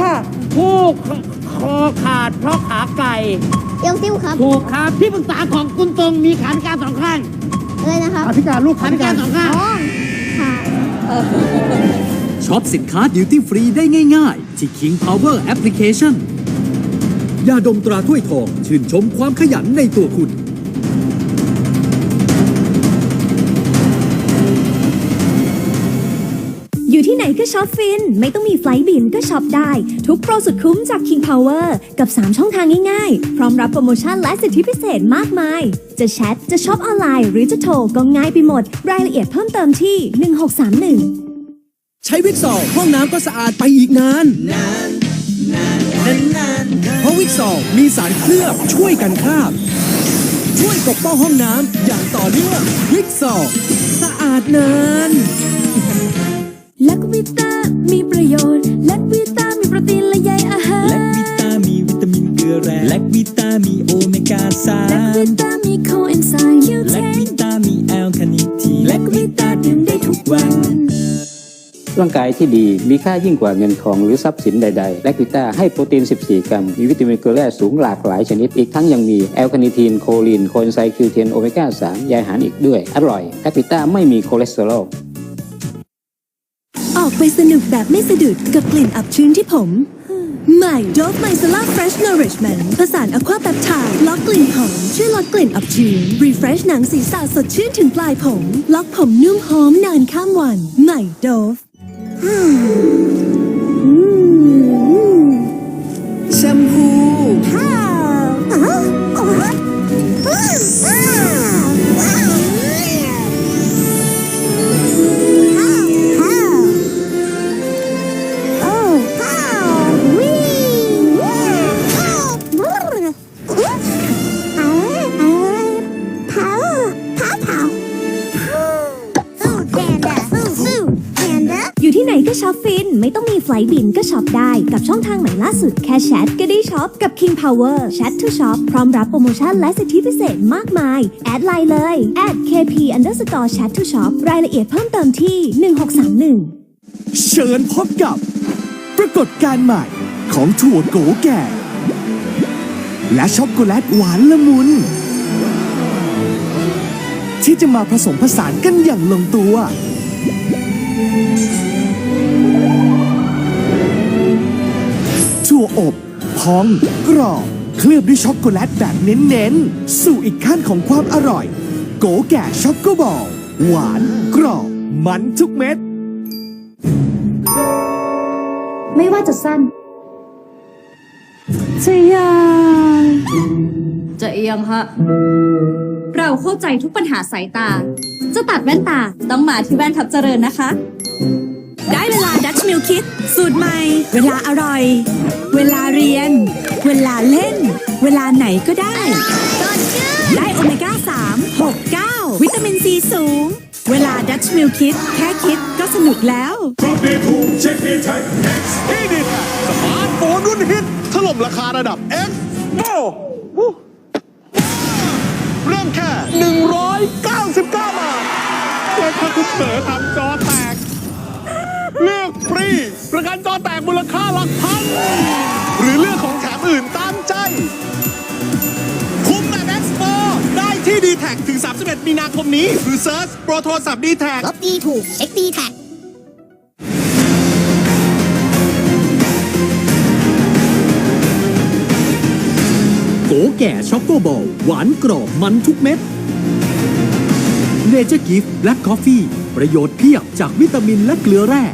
ค่ะ ผู้คอขาดเพราะขาไก่ เอวซิ่วครับ ถูกครับ ที่ปรึกษาของคุณตรงมีขาพิการสองข้างอะไรนะครับอธิการลูกขาพิการสองข้างอ๋อค่ะช็อปสินค้าดิวตี้ฟรีได้ง่ายๆ ที่ King Power Application ยาดมตราถ้วยทอง ชื่นชมความขยันในตัวคุณ ก็ช็อปฟิน ไม่ต้องมีไฟล์บินก็ช็อปได้ ทุกโปรสุดคุ้มจาก King Power กับ 3 ช่องทางง่ายๆ พร้อมรับโปรโมชั่นและสิทธิพิเศษมากมาย จะแชท จะช็อปออนไลน์ หรือจะโทรก็ง่ายไปหมด รายละเอียดเพิ่มเติมที่ 1631 ใช้วิกซอลห้องน้ำก็สะอาดไปอีกนานนานนานนานเพราะวิกซอลมีสารเคลือบช่วยกันคราบช่วยปกป้องห้องน้ำอย่างต่อเนื่องวิกซอลสะอาดนาน วิต้ามีประโยชน์ลักวิต้ามีโปรตีนและใยอาหาร แลควิตามีวิตามินเกลือแร่แลควิตามีโอเมก้าสาลักมวิต้ามีโคเอนไซม์คิวแลเทควินตามีแอลคาเนิทีนลักวิต้าดื่มได้ทุกวัน ร่างกายที่ดีมีค่ายิ่งกว่าเงินทองหรือทรัพย์สินใดๆ แลควิต้าให้โปรตีน 14 กรัม มีวิตามินเกลือแร่สูงหลากหลายชนิด อีกทั้งยังมีแอลคาเนิทีน โคลีน โคเอนไซม์คิวเทน โอเมก้า 3 ใยอาหารอีกด้วย อร่อย แลควิต้าไม่มีคอเลสเตอรอลออก ไปสนุกแบบไม่สะดุดกับกลิ่นอับชื้นที่ผม ใหม่ Dove Micellar Fresh nourishment ผสานอะควาแปปไทด์ล็อกกลิ่นหอมช่วยลดกลิ่นอับชื้น refresh หนังศีรษะสดชื่นถึงปลายผม ล็อกผมนุ่มหอมนานข้ามวัน ใหม่ Dove ไฟบินก็ช็อปได้กับช่องทางใหม่ล่าสุดแค่แชทก็ได้ช็อปกับ King Power Chat to Shop พร้อมรับโปรโมชั่นและสิทธิพิเศษมากมาย แอดไลน์เลย at kp underscore chat to shop รายละเอียดเพิ่มเติมที่ 1631 เชิญพบกับ ปรากฏการณ์ใหม่ของถั่วโกแก่ และช็อกโกแลตหวานละมุน ที่จะมาผสมผสานกันอย่างลงตัว วอบ พอง กรอบ เคลือบด้วยช็อกโกแลตแบบเน้นๆ สู่อีกขั้นของความอร่อย โกแก่ช็อกโกบอล หวาน กรอบ มันทุกเม็ด ไม่ว่าจะสั้น จะยาวจะเอียงฮะ เราเข้าใจทุกปัญหาสายตา จะตัดแว่นตาต้องมาที่แว่นทับเจริญนะคะ ได้เวลาดัชมิลคิดสูตรใหม่ เวลาอร่อย เวลาเรียน เวลาเล่น เวลาไหนก็ได้ ได้โอเมก้า 3 6 9 วิตามินซีสูง เวลาดัชมิลคิดแค่คิดก็สนุกแล้วสมาร์ทโฟนรุ่นฮิตถล่มราคาระดับ X โเริ่มแค่ 199 บาทแต่ถ้าคุณเผลอทำจอแตกเลือกฟรี ประกันจอแตกมูลค่าหลักพัน หรือเลือกของแถมอื่นตามใจ คุ้มแบบ X ได้ที่ d t แทถึง 31 มีนาคมนี้ หรือเซิร์ชโปรโทรศัพท์ d t แทลบดีถูกเช็คดีแท็กโกแก่ช็อกโกบอลหวานกรอบมันทุกเม็ดเนเจอร์กิฟต์แบล็กคอฟฟี่ประโยชน์เพียบจากวิตามินและเกลือแร่